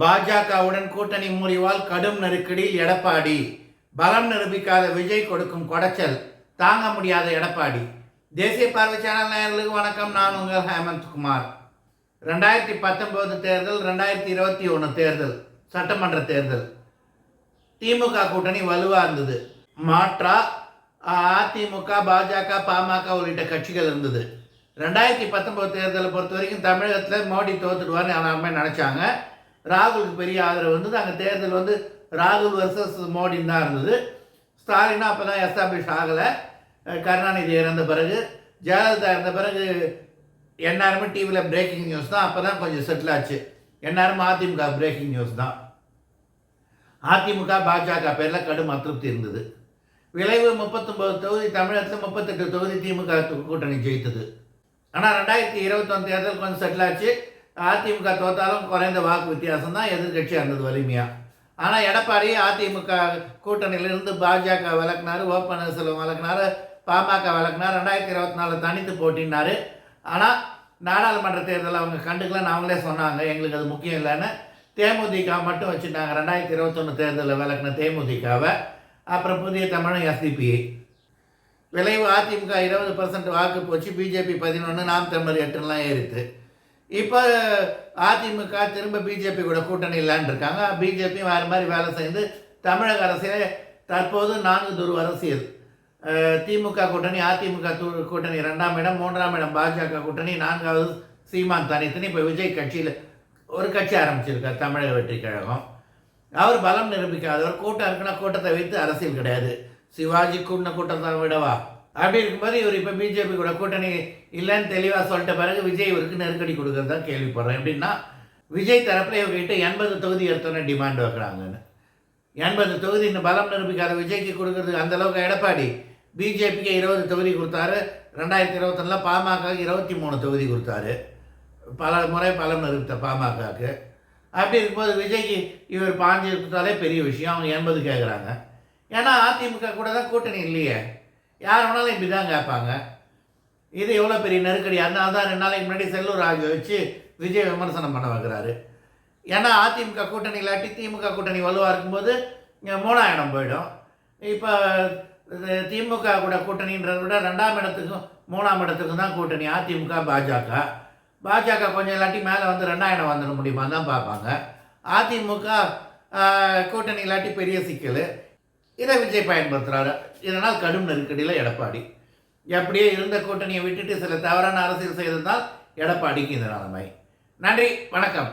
பாஜகவுடன் கூட்டணி முறிவால் கடும் நெருக்கடியில் எடப்பாடி. பலம் நிரூபிக்காத விஜய் கொடுக்கும் கொடைச்சல் தாங்க முடியாத எடப்பாடி. தேசிய பார்வை சேனல் நேயர்களுக்கு வணக்கம். நான் உங்கள் ஹேமந்த் குமார். ரெண்டாயிரத்தி பத்தொம்போது தேர்தல் ரெண்டாயிரத்தி இருபத்தி ஒன்று தேர்தல் சட்டமன்ற தேர்தல். திமுக கூட்டணி வலுவாக இருந்தது. மாற்றா அதிமுக பாஜக பாமக உள்ளிட்ட கட்சிகள் இருந்தது. ரெண்டாயிரத்தி பத்தொம்போது தேர்தலை பொறுத்த வரைக்கும் தமிழகத்தில் மோடி தோத்துடுவார்னு எல்லாருமே நினச்சாங்க. ராகுலுக்கு பெரிய ஆதரவு வந்தது. அங்கே தேர்தல் வந்து ராகுல் வர்சஸ் மோடின்னு தான் இருந்தது. ஸ்டாலினும் அப்போ தான் எஸ்டாப்ளிஷ் ஆகலை கருணாநிதி இறந்த பிறகு ஜெயலலிதா இறந்த பிறகு எந்நேரமும் டிவியில் பிரேக்கிங் நியூஸ் தான். அப்போ தான் கொஞ்சம் செட்டில் ஆச்சு. எந்நேரமும் அதிமுக பிரேக்கிங் நியூஸ் தான். அதிமுக பாஜக பேரில் கடும் அதிருப்தி இருந்தது. விளைவு முப்பத்தொம்பது தொகுதி தமிழகத்தில் முப்பத்தெட்டு தொகுதி திமுக கூட்டணி ஜெயித்தது. ஆனால் ரெண்டாயிரத்தி இருபத்தொன்று தேர்தல் கொஞ்சம் செட்டில் ஆச்சு. அதிமுக தோத்தாலும் குறைந்த வாக்கு வித்தியாசம் தான் எதிர்கட்சியாக இருந்தது வலிமையாக ஆனால் எடப்பாடி அதிமுக கூட்டணியிலிருந்து பாஜக விளக்குனார் ஓ பன்னீர்செல்வம் விளக்குனாரு பாமக விளக்குனார் ரெண்டாயிரத்தி இருபத்தி நாலு தனித்து போட்டினார் ஆனால் நாடாளுமன்ற தேர்தலில் அவங்க கண்டுக்கலன்னு அவங்களே சொன்னாங்க எங்களுக்கு அது முக்கியம் இல்லைன்னு. தேமுதிக மட்டும் வச்சுட்டாங்க ரெண்டாயிரத்தி இருபத்தொன்று தேர்தலில் விளக்குன தேமுதிகவை. அப்புறம் புதிய தமிழன் எஸ்டிபிஐ விளைவு அதிமுக இருபது பர்சன்ட் வாக்கு போச்சு பிஜேபி பதினொன்று நாம் தமிழர் எட்டுலாம் ஏறித்து இப்போ அதிமுக திரும்ப பிஜேபி கூட கூட்டணி இல்லான்னு இருக்காங்க. பிஜேபியும் வேறு மாதிரி வேலை செய்து தமிழக அரசியலே தற்போது நான்கு துருவ அரசியல். திமுக கூட்டணி அதிமுக கூட்டணி ரெண்டாம் இடம் மூன்றாம் இடம் பாஜக கூட்டணி நான்காவது சீமான் தனித்தனி. இப்போ விஜய் கட்சியில் ஒரு கட்சி ஆரம்பிச்சிருக்கார் தமிழக வெற்றி கழகம். அவர் பலம் நிரூபிக்காதவர் கூட்டம் இருக்குன்னா கூட்டத்தை வைத்து அரசியல் கிடையாது. சிவாஜி கூட்டின கூட்டத்தை விடவா? அப்படி இருக்கும்போது இவர் இப்போ பிஜேபி கூட கூட்டணி இல்லைன்னு தெளிவாக சொல்லிட்ட பிறகு விஜய் இவருக்கு நெருக்கடி கொடுக்கறதா கேள்விப்படுறேன். எப்படின்னா விஜய் தரப்பில் இவர்கிட்ட எண்பது தொகுதி எடுத்தோன்னே டிமாண்ட் வைக்கிறாங்கன்னு. எண்பது தொகுதி இன்னும் பலம் நிரூபிக்காத விஜய்க்கு கொடுக்கறதுக்கு அந்த அளவுக்கு எடப்பாடி பிஜேபிக்கு இருபது தொகுதி கொடுத்தாரு. ரெண்டாயிரத்தி இருபத்தொன்னில் பாமக இருபத்தி மூணு தொகுதி கொடுத்தாரு. பல முறை பலம் நிரூபித்த பாமகவுக்கு. அப்படி இருக்கும்போது விஜய்க்கு இவர் பாஞ்சு கொடுத்தாலே பெரிய விஷயம். அவங்க எண்பது கேட்குறாங்க ஏன்னா அதிமுக கூட தான் கூட்டணி இல்லையே. யார் வேணாலும் இப்படி தான் கேட்பாங்க. இது எவ்வளோ பெரிய நெருக்கடி? அதனால தான் ரெண்டு நாளைக்கு முன்னாடி செல்லூர் ஆகிய வச்சு விஜய் விமர்சனம் பண்ண வைக்கிறாரு. ஏன்னா அதிமுக கூட்டணி இல்லாட்டி திமுக கூட்டணி வலுவாக இருக்கும்போது இங்கே மூணாம் இடம் போயிடும். இப்போ இது திமுக கூட கூட்டணின்றத விட ரெண்டாம் இடத்துக்கும் மூணாம் இடத்துக்கும் தான் கூட்டணி. அதிமுக பாஜக. பாஜக கொஞ்சம் இல்லாட்டி மேலே வந்து ரெண்டாயிரம் வந்துட முடியுமா தான் பார்ப்பாங்க. அதிமுக கூட்டணி இல்லாட்டி பெரிய சிக்கல். இதை விஜய் பயன்படுத்துகிறாரு இதனால் கடும் நெருக்கடியில் எடப்பாடி. எப்படியே இருந்த கூட்டணியை விட்டுட்டு சில தவறான அரசியல் செய்திருந்தால் எடப்பாடிக்கு இந்த நிலைமை நன்றி வணக்கம்.